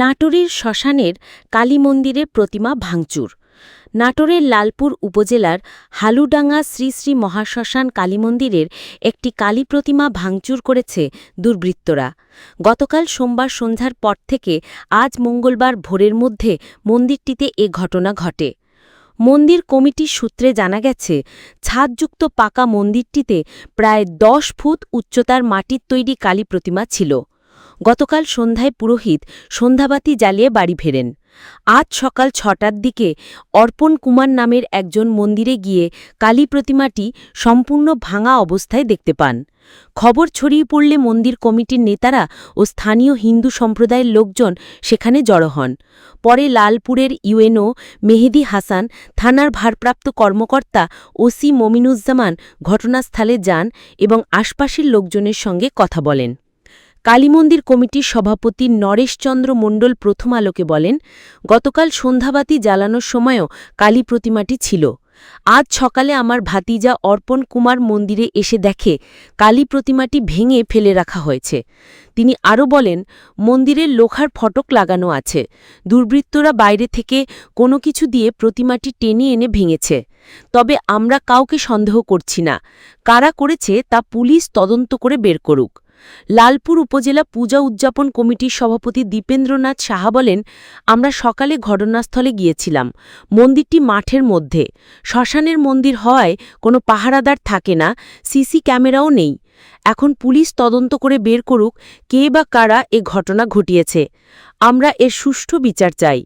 নাটোরের শ্মশানের কালী মন্দিরের প্রতিমা ভাঙচুর। নাটোরের লালপুর উপজেলার হালুডাঙ্গা শ্রী শ্রী মহাশ্মশান কালী মন্দিরের একটি কালী প্রতিমা ভাঙচুর করেছে দুর্বৃত্তরা। গতকাল সোমবার সন্ধ্যার পর থেকে আজ মঙ্গলবার ভোরের মধ্যে মন্দিরটিতে এ ঘটনা ঘটে। মন্দির কমিটির সূত্রে জানা গেছে, ছাদযুক্ত পাকা মন্দিরটিতে প্রায় দশ ফুট উচ্চতার মাটির তৈরি কালী প্রতিমা ছিল। গতকাল সন্ধ্যায় পুরোহিত সন্ধ্যাবাতি জ্বালিয়ে বাড়ি ফেরেন। আজ সকাল ছটার দিকে অর্পণ কুমার নামের একজন মন্দিরে গিয়ে কালী প্রতিমাটি সম্পূর্ণ ভাঙা অবস্থায় দেখতে পান। খবর ছড়িয়ে পড়লে মন্দির কমিটির নেতারা ও স্থানীয় হিন্দু সম্প্রদায়ের লোকজন সেখানে জড়ো হন। পরে লালপুরের ইউএনও মেহেদি হাসান, থানার ভারপ্রাপ্ত কর্মকর্তা ওসি মমিনুজ্জামান ঘটনাস্থলে যান এবং আশপাশের লোকজনের সঙ্গে কথা বলেন। কালীমন্দির কমিটির সভাপতি নরেশচন্দ্র মণ্ডল প্রথম আলোকে বলেন, গতকাল সন্ধ্যাবাতি জ্বালানোর সময়ও কালী প্রতিমাটি ছিল। আজ সকালে আমার ভাতিজা অর্পণ কুমার মন্দিরে এসে দেখে কালী প্রতিমাটি ভেঙে ফেলে রাখা হয়েছে। তিনি আরও বলেন, মন্দিরের লোহার ফটক লাগানো আছে। দুর্বৃত্তরা বাইরে থেকে কোনো কিছু দিয়ে প্রতিমাটি টেনে এনে ভেঙেছে। তবে আমরা কাউকে সন্দেহ করছি না। কারা করেছে তা পুলিশ তদন্ত করে বের করুক। লালপুর উপজেলা পূজা উদযাপন কমিটির সভাপতি দীপেন্দ্রনাথ সাহা বলেন, আমরা সকালে ঘটনাস্থলে গিয়েছিলাম। মন্দিরটি মাঠের মধ্যে। শ্মশানের মন্দির হওয়ায় কোনো পাহারাদার থাকে না, সিসি ক্যামেরাও নেই। এখন পুলিশ তদন্ত করে বের করুক কে বা কারা এ ঘটনা ঘটিয়েছে। আমরা এর সুষ্ঠু বিচার চাই।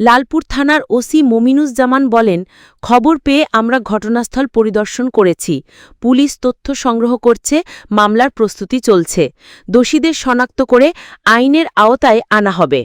লালপুর থানার ওসি মমিনুজ্জামান বলেন, খবর পেয়ে আমরা ঘটনাস্থল পরিদর্শন করেছি। পুলিশ তথ্য সংগ্রহ করছে, মামলার প্রস্তুতি চলছে। দোষীদের শনাক্ত করে আইনের আওতায় আনা হবে।